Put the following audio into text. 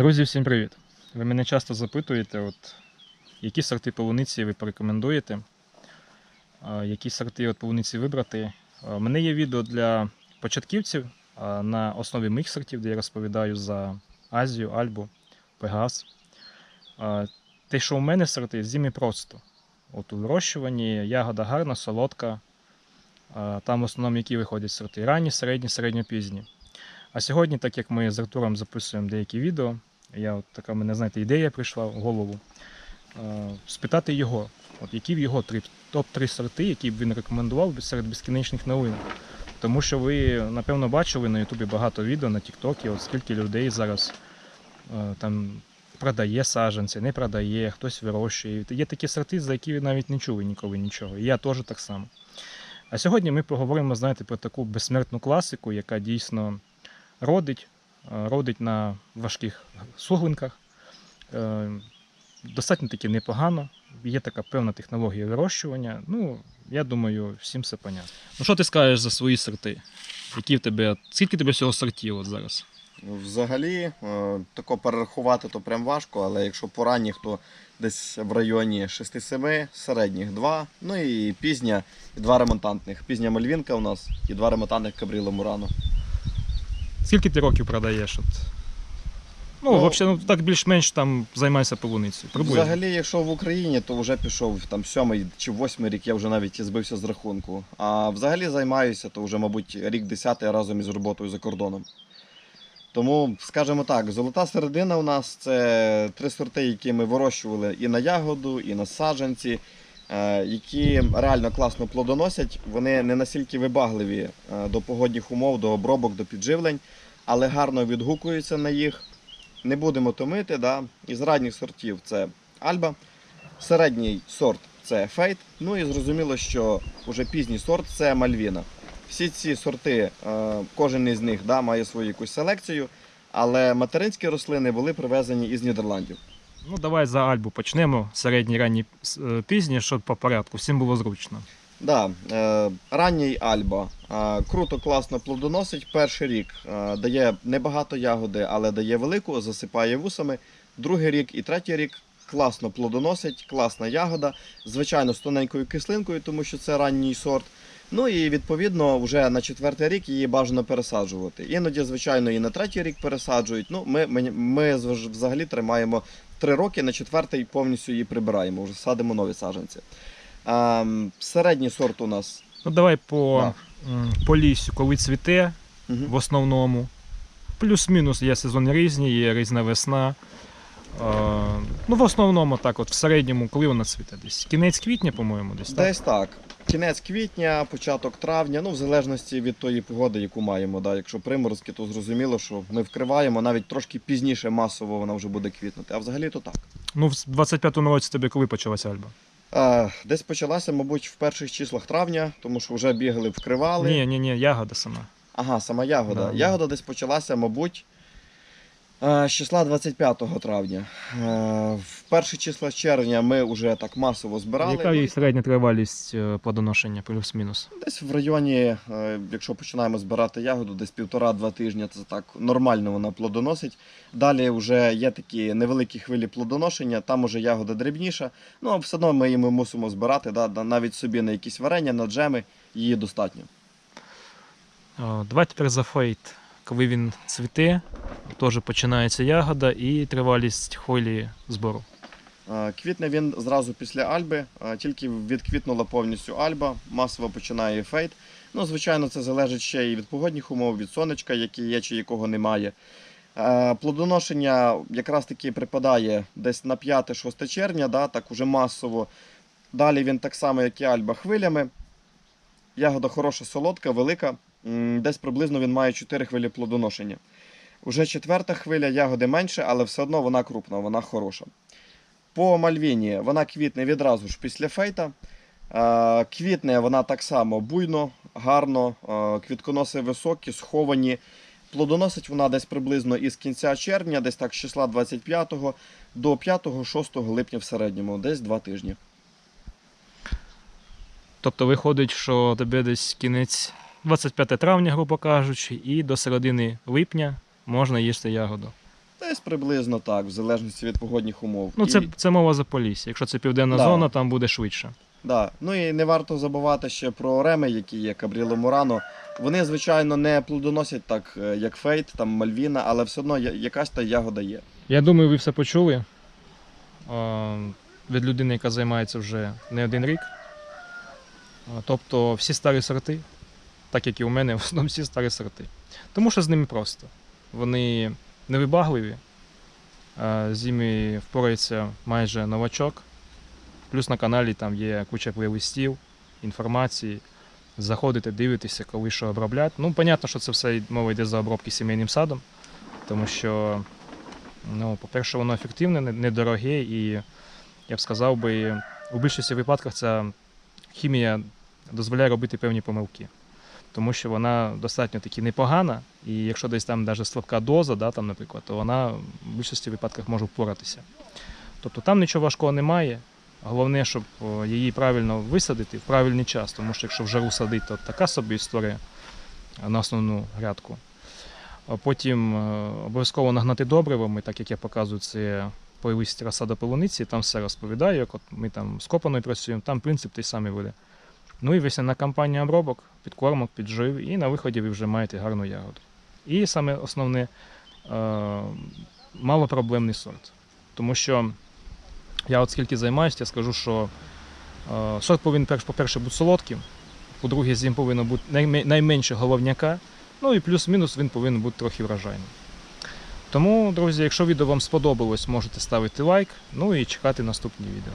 Друзі, всім привіт! Ви мене часто запитуєте, от, які сорти полуниці ви порекомендуєте, які сорти от полуниці вибрати. У мене є відео для початківців на основі моїх сортів, де я розповідаю за Азію, Альбу, Пегас. Те, що у мене сорти, зимі просто. От у вирощуванні ягода гарна, солодка. Там в основному які виходять сорти ранні, середні, середньопізні. А сьогодні, так як ми з Артуром записуємо деякі відео, я от така мене, знаєте, ідея прийшла в голову. е, Спитати його, от які в його топ-3 сорти, які б він рекомендував серед безкінечних новинок. Тому що ви, напевно, бачили на Ютубі багато відео на Тіктокі, скільки людей зараз е, там продає саджанці, не продає, хтось вирощує. Є такі сорти, за які ви навіть не чули ніколи нічого. І я теж так само. А сьогодні ми поговоримо, знаєте, про таку безсмертну класику, яка дійсно родить, родить на важких суглинках. Е, Достатньо таки непогано. Є така певна технологія вирощування. Ну, я думаю, всім все понятно. Ну що ти скажеш за свої сорти? Які в тебе, скільки тебе всього сортів от зараз? Взагалі, е, тако перерахувати то прям важко, але якщо по ранніх, то десь в районі 6-7, середніх 2, ну і пізня, і два ремонтантних. Пізня Мальвінка у нас і два ремонтантних Кабріло Мурано. Скільки ти років продаєш? От? Ну, Ну, взагалі, ну, так більш-менш там займайся полуницею. Приблизно. Взагалі, якщо в Україні, то вже пішов там сьомий чи восьмий рік, я вже навіть збився з рахунку. А взагалі займаюся, то вже, мабуть, рік десятий разом із роботою за кордоном. Тому, скажімо так, золота середина у нас це три сорти, які ми вирощували і на ягоду, і на саджанці, які реально класно плодоносять. Вони не настільки вибагливі е, до погодних умов, до обробок, до підживлень, але гарно відгукуються на їх. Не будемо томити. Да? Із ранніх сортів це Альба, середній сорт це Фейт. Ну і зрозуміло, що вже пізній сорт це Мальвіна. Всі ці сорти, е, кожен із них да, має свою якусь селекцію, але материнські рослини були привезені із Нідерландів. Ну, давай за Альбу почнемо. Середній, ранній, е, пізній, щоб по порядку, всім було зручно. Да, е, ранній Альба е, круто, класно плодоносить. Перший рік дає небагато ягоди, але дає велику, засипає вусами. Другий рік і третій рік класно плодоносить, класна ягода. Звичайно, з тоненькою кислинкою, тому що це ранній сорт. Ну і відповідно вже на четвертий рік її бажано пересаджувати. Іноді, звичайно, і на третій рік пересаджують. Ну, ми, ми, ми взагалі тримаємо три роки, на четвертий повністю її прибираємо, вже садимо нові саджанці. Ем, середній сорт у нас. Ну, давай по, м, по лісю, коли цвіте, угу. в основному. Плюс-мінус є сезони різні, є різна весна. Ну, в основному так, от в середньому, коли вона цвіте? Десь кінець квітня, по-моєму, десь так. Десь так. Кінець квітня, початок травня, ну в залежності від тої погоди, яку маємо. Да. Якщо приморозки, то зрозуміло, що ми вкриваємо навіть трошки пізніше масово вона вже буде квітнути. А взагалі то так. Ну, в 25-му році тобі коли почалася Альба? Е, десь почалася, мабуть, в перших числах травня, тому що вже бігали, вкривали. Ні, ні, ні, ягода сама. Ага, сама ягода. Да, да. Ягода десь почалася, мабуть, з числа 25 травня. Е, В перші числа червня ми вже так масово збирали. Яка її середня тривалість е, плодоношення, плюс-мінус? Десь в районі, е, якщо починаємо збирати ягоду, десь півтора-два тижні, це так нормально вона плодоносить. Далі вже є такі невеликі хвилі плодоношення, там уже ягода дрібніша. Ну а все одно ми її мусимо збирати, да, навіть собі на якісь варення, на джеми її достатньо. О, Давай тепер за фейт. Коли він цвіте, теж починається ягода і тривалість хвилі збору. Е, Квітне він зразу після Альби, е, тільки відквітнула повністю Альба, масово починає фейт. Ну, звичайно, це залежить ще і від погодних умов, від сонечка, яке є чи якого немає. Е, Плодоношення якраз таки припадає десь на 5-6 червня, да, так уже масово. Далі він так само, як і Альба, хвилями. Ягода хороша, солодка, велика. Десь приблизно він має 4 хвилі плодоношення. Уже четверта хвиля, ягоди менше, але все одно вона крупна, вона хороша. По Мальвіні вона квітне відразу ж після фейта. Квітне вона так само буйно, гарно, квітконоси високі, сховані. Плодоносить вона десь приблизно із кінця червня, десь так з числа 25 до 5-6 липня в середньому, десь 2 тижні. Тобто виходить, що тебе десь кінець 25 травня, грубо кажучи, і до середини липня можна їсти ягоду. Десь приблизно так, в залежності від погодних умов. Ну, це, І- це мова за полісся. Якщо це південна Да. зона, там буде швидше. Да. Ну і не варто забувати ще про реми, які є Кабріло Мурано. Вони, звичайно, не плодоносять так, е, як Фейт, там Мальвіна, але все одно якась та ягода є. Я думаю, ви все почули е, від людини, яка займається вже не один рік. Е, Тобто всі старі сорти, так як і у мене, в основному всі старі сорти. Тому що з ними просто. Вони невибагливі, з ними впорається майже новачок. Плюс на каналі там є куча плейлистів, інформації. Заходите, дивитеся, коли що обробляти. Ну, понятно, що це все мова йде за обробки сімейним садом, тому що Ну, по-перше, воно ефективне, недороге, і я б сказав би, у більшості випадках ця хімія дозволяє робити певні помилки. Тому що вона достатньо таки непогана, і якщо десь там навіть слабка доза, да, там, наприклад, то вона в більшості випадках може впоратися. Тобто там нічого важкого немає. Головне, щоб її правильно висадити в правильний час, тому що якщо в жару садити, то така собі історія на основну грядку. Потім е, обов'язково нагнати добривами, так як я показую, це плейлист розсада полуниці, там все розповідаю, як от ми там з копаною працюємо, там принцип той самий буде. Ну і весняна кампанія обробок, підкормок, піджив, і на виході ви вже маєте гарну ягоду. І саме основне е, малопроблемний сорт. Тому що я от скільки займаюся, я скажу, що е, сорт повинен, по-перше, бути солодким, по-друге, з ним повинно бути найменше головняка. Ну і плюс-мінус він повинен бути трохи вражайним. Тому, друзі, якщо відео вам сподобалось, можете ставити лайк, ну і чекати наступні відео.